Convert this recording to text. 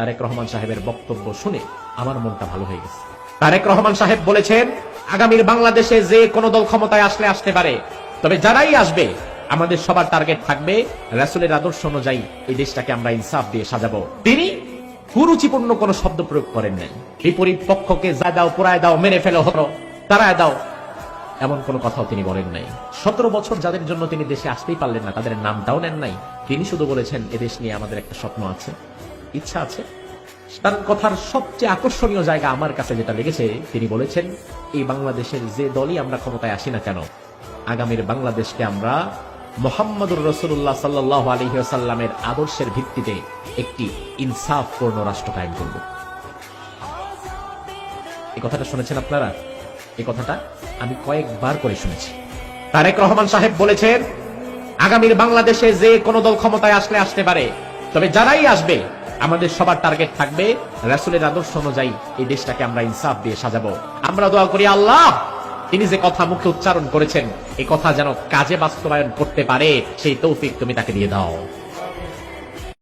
তারেক রহমান সাহেবের বক্তব্য শুনে আমার মনটা ভালো হয়ে গেছে। তারেক রহমান সাহেব বলেছেন, আগামীর বাংলাদেশে যে কোনো দল ক্ষমতায় আসলে আসতে পারে। তবে যারাই আসবে, আমাদের সবার টার্গেট থাকবে রাসুলের আদর্শ অনুযায়ী এই দেশটাকে আমরা ইনসাফ দিয়ে সাজাবো। তিনি কুরুচিপূর্ণ কোনো শব্দ প্রয়োগ করেন নাই। বিপরীত পক্ষকে যা দাও পোড়ায় দাও মেরে ফেলো, হলো, তারায় দাও, এমন কোনো কথাও তিনি বলেন নাই। সতেরো বছর যাদের জন্য তিনি দেশে আসতেই পারলেন না, তাদের নামটাও নেন নাই। তিনি শুধু বলেছেন এদেশ নিয়ে আমাদের একটা স্বপ্ন আছে। ইচ্ছা আছে। তার কথার সবচেয়ে আকর্ষণীয় জায়গা আমার কাছে যেটা লেগেছে, তিনি বলেছেন, এই বাংলাদেশের যে দলই আমরা ক্ষমতায় আসি না কেন, আগামীর বাংলাদেশকে আমরা মোহাম্মদুর রসুল্লাহ সাল্লাহ আলহিহাসাল্লামের আদর্শের ভিত্তিতে একটি ইনসাফপূর্ণ রাষ্ট্র কায়েম করব। এই কথাটা শুনেছেন আপনারা? এই কথাটা আমি কয়েকবার করে শুনেছি। তারেক রহমান সাহেব বলেছেন, আগামীর বাংলাদেশে যে কোনো দল ক্ষমতায় আসলে আসতে পারে তবে যারাই আসবে, আমাদের সবার টার্গেট থাকবে রাসুলের আদর্শ অনুযায়ী এই দেশটাকে আমরা ইনসাফ দিয়ে সাজাবো। আমরা দোয়া করি, আল্লাহ, তিনি যে কথা মুখে উচ্চারণ করেছেন এই কথা যেন কাজে বাস্তবায়ন করতে পারে, সেই তৌফিক তুমি তাকে দিয়ে দাও।